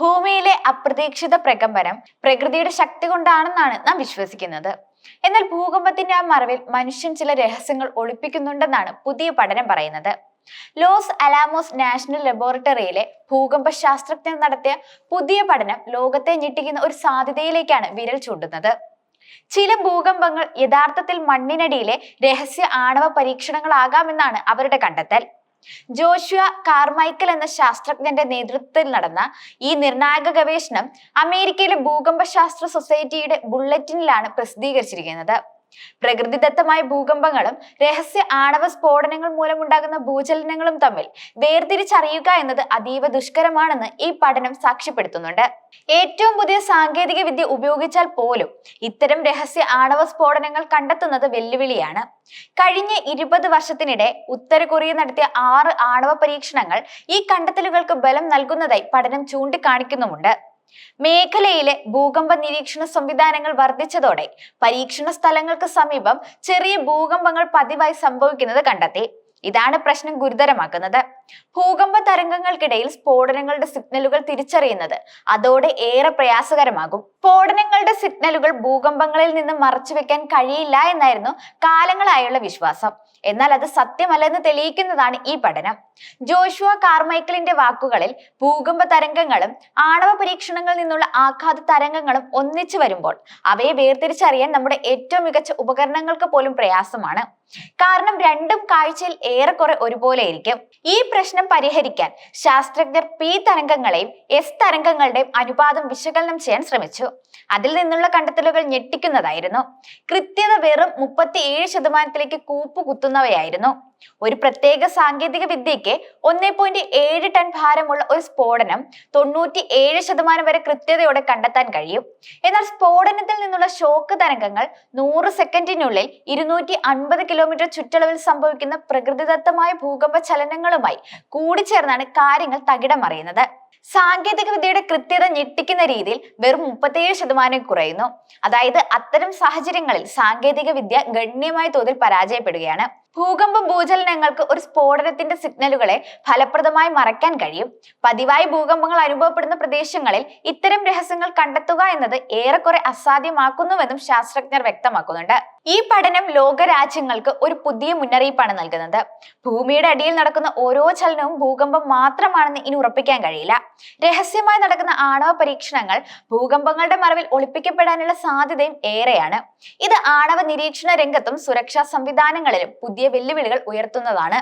ഭൂമിയിലെ അപ്രതീക്ഷിത പ്രകമ്പനം പ്രകൃതിയുടെ ശക്തി കൊണ്ടാണെന്നാണ് നാം വിശ്വസിക്കുന്നത്. എന്നാൽ ഭൂകമ്പത്തിന്റെ ആ മറവിൽ മനുഷ്യൻ ചില രഹസ്യങ്ങൾ ഒളിപ്പിക്കുന്നുണ്ടെന്നാണ് പുതിയ പഠനം പറയുന്നത്. ലോസ് അലാമോസ് നാഷണൽ ലബോറട്ടറിയിലെ ഭൂകമ്പ ശാസ്ത്രജ്ഞർ നടത്തിയ പുതിയ പഠനം ലോകത്തെ ഞെട്ടിക്കുന്ന ഒരു സാധ്യതയിലേക്കാണ് വിരൽ ചൂണ്ടുന്നത്. ചില ഭൂകമ്പങ്ങൾ യഥാർത്ഥത്തിൽ മണ്ണിനടിയിലെ രഹസ്യ ആണവ പരീക്ഷണങ്ങളാകാമെന്നാണ് അവരുടെ കണ്ടെത്തൽ. ജോഷുവ കാർമൈക്കൽ എന്ന ശാസ്ത്രജ്ഞന്റെ നേതൃത്വത്തിൽ നടന്ന ഈ നിർണായക ഗവേഷണം അമേരിക്കയിലെ ഭൂകമ്പ ശാസ്ത്ര സൊസൈറ്റിയുടെ ബുള്ളറ്റിനിലാണ് പ്രസിദ്ധീകരിച്ചിരിക്കുന്നത്. പ്രകൃതിദത്തമായ ഭൂകമ്പങ്ങളും രഹസ്യ ആണവ സ്ഫോടനങ്ങൾ മൂലമുണ്ടാകുന്ന ഭൂചലനങ്ങളും തമ്മിൽ വേർതിരിച്ചറിയുക എന്നത് അതീവ ദുഷ്കരമാണെന്ന് ഈ പഠനം സാക്ഷ്യപ്പെടുത്തുന്നുണ്ട്. ഏറ്റവും പുതിയ സാങ്കേതിക വിദ്യ ഉപയോഗിച്ചാൽ പോലും ഇത്തരം രഹസ്യ ആണവ സ്ഫോടനങ്ങൾ കണ്ടെത്തുന്നത് വെല്ലുവിളിയാണ്. കഴിഞ്ഞ ഇരുപത് വർഷത്തിനിടെ ഉത്തര കൊറിയ നടത്തിയ ആറ് ആണവ പരീക്ഷണങ്ങൾ ഈ കണ്ടെത്തലുകൾക്ക് ബലം നൽകുന്നതായി പഠനം ചൂണ്ടിക്കാണിക്കുന്നുമുണ്ട്. മേഖലയിലെ ഭൂകമ്പ നിരീക്ഷണ സംവിധാനങ്ങൾ വർദ്ധിച്ചതോടെ പരീക്ഷണ സ്ഥലങ്ങൾക്ക് സമീപം ചെറിയ ഭൂകമ്പങ്ങൾ പതിവായി സംഭവിക്കുന്നത് കണ്ടെത്തി. ഇതാണ് പ്രശ്നം ഗുരുതരമാക്കുന്നത്. ഭൂകമ്പ തരംഗങ്ങൾക്കിടയിൽ സ്ഫോടനങ്ങളുടെ സിഗ്നലുകൾ തിരിച്ചറിയുന്നത് അതോടെ ഏറെ പ്രയാസകരമാകും. സ്ഫോടനങ്ങളുടെ സിഗ്നലുകൾ ഭൂകമ്പങ്ങളിൽ നിന്ന് മറച്ചുവെക്കാൻ കഴിയില്ല എന്നായിരുന്നു കാലങ്ങളായുള്ള വിശ്വാസം. എന്നാൽ അത് സത്യമല്ലെന്ന് തെളിയിക്കുന്നതാണ് ഈ പഠനം. ജോഷുവ കാർമൈക്കിളിന്റെ വാക്കുകളിൽ ഭൂകമ്പ തരംഗങ്ങളും ആണവ പരീക്ഷണങ്ങളിൽ നിന്നുള്ള ആഘാത തരംഗങ്ങളും ഒന്നിച്ചു വരുമ്പോൾ അവയെ വേർതിരിച്ചറിയാൻ നമ്മുടെ ഏറ്റവും മികച്ച ഉപകരണങ്ങൾക്ക് പോലും പ്രയാസമാണ്. കാരണം രണ്ടും കാഴ്ചയിൽ ഏറെക്കുറെ ഒരുപോലെ ഇരിക്കും ഈ പ്രശ്നം പരിഹരിക്കാൻ ശാസ്ത്രജ്ഞർ പി തരംഗങ്ങളെയും എസ് തരംഗങ്ങളുടെയും അനുപാതം വിശകലനം ചെയ്യാൻ ശ്രമിച്ചു. അതിൽ നിന്നുള്ള കണ്ടെത്തലുകൾ ഞെട്ടിക്കുന്നതായിരുന്നു. കൃത്യത വെറും മുപ്പത്തി ഏഴ് ശതമാനത്തിലേക്ക് കൂപ്പ് കുത്തുന്നവയായിരുന്നു. ഒരു പ്രത്യേക സാങ്കേതിക വിദ്യയ്ക്ക് ഒന്നേ പോയിന്റ് ഏഴ് ടൺ ഭാരമുള്ള ഒരു സ്ഫോടനം തൊണ്ണൂറ്റി ഏഴ് ശതമാനം വരെ കൃത്യതയോടെ കണ്ടെത്താൻ കഴിയും. എന്നാൽ സ്ഫോടനത്തിൽ നിന്നുള്ള ഷോക്ക് തരംഗങ്ങൾ നൂറ് സെക്കൻഡിനുള്ളിൽ ഇരുന്നൂറ്റി അൻപത് കിലോമീറ്റർ ചുറ്റളവിൽ സംഭവിക്കുന്ന പ്രകൃതിദത്തമായ ഭൂകമ്പ ചലനങ്ങളുമായി കൂടിച്ചേർന്നാണ് കാര്യങ്ങൾ തകിടം മറിയുന്നത്. സാങ്കേതിക വിദ്യയുടെ കൃത്യത ഞെട്ടിക്കുന്ന രീതിയിൽ വെറും മുപ്പത്തിയേഴ് ശതമാനം കുറയുന്നു. അതായത് അത്തരം സാഹചര്യങ്ങളിൽ സാങ്കേതിക വിദ്യ ഗണ്യമായ തോതിൽ പരാജയപ്പെടുകയാണ്. ഭൂകമ്പ ഭൂചലനങ്ങൾക്ക് ഒരു സ്ഫോടനത്തിന്റെ സിഗ്നലുകളെ ഫലപ്രദമായി മറയ്ക്കാൻ കഴിയും. പതിവായി ഭൂകമ്പങ്ങൾ അനുഭവപ്പെടുന്ന പ്രദേശങ്ങളിൽ ഇത്തരം രഹസ്യങ്ങൾ കണ്ടെത്തുക എന്നത് ഏറെക്കുറെ അസാധ്യമാക്കുന്നുവെന്നും ശാസ്ത്രജ്ഞർ വ്യക്തമാക്കുന്നുണ്ട്. ഈ പഠനം ലോകരാജ്യങ്ങൾക്ക് ഒരു പുതിയ മുന്നറിയിപ്പാണ് നൽകുന്നത്. ഭൂമിയുടെ അടിയിൽ നടക്കുന്ന ഓരോ ചലനവും ഭൂകമ്പം മാത്രമാണെന്ന് ഇനി ഉറപ്പിക്കാൻ കഴിയില്ല. രഹസ്യമായി നടക്കുന്ന ആണവ പരീക്ഷണങ്ങൾ ഭൂകമ്പങ്ങളുടെ മറവിൽ ഒളിപ്പിക്കപ്പെടാനുള്ള സാധ്യതയും ഏറെയാണ്. ഇത് ആണവ നിരീക്ഷണ രംഗത്തും സുരക്ഷാ സംവിധാനങ്ങളിലും പുതിയ വെല്ലുവിളികൾ ഉയർത്തുന്നതാണ്.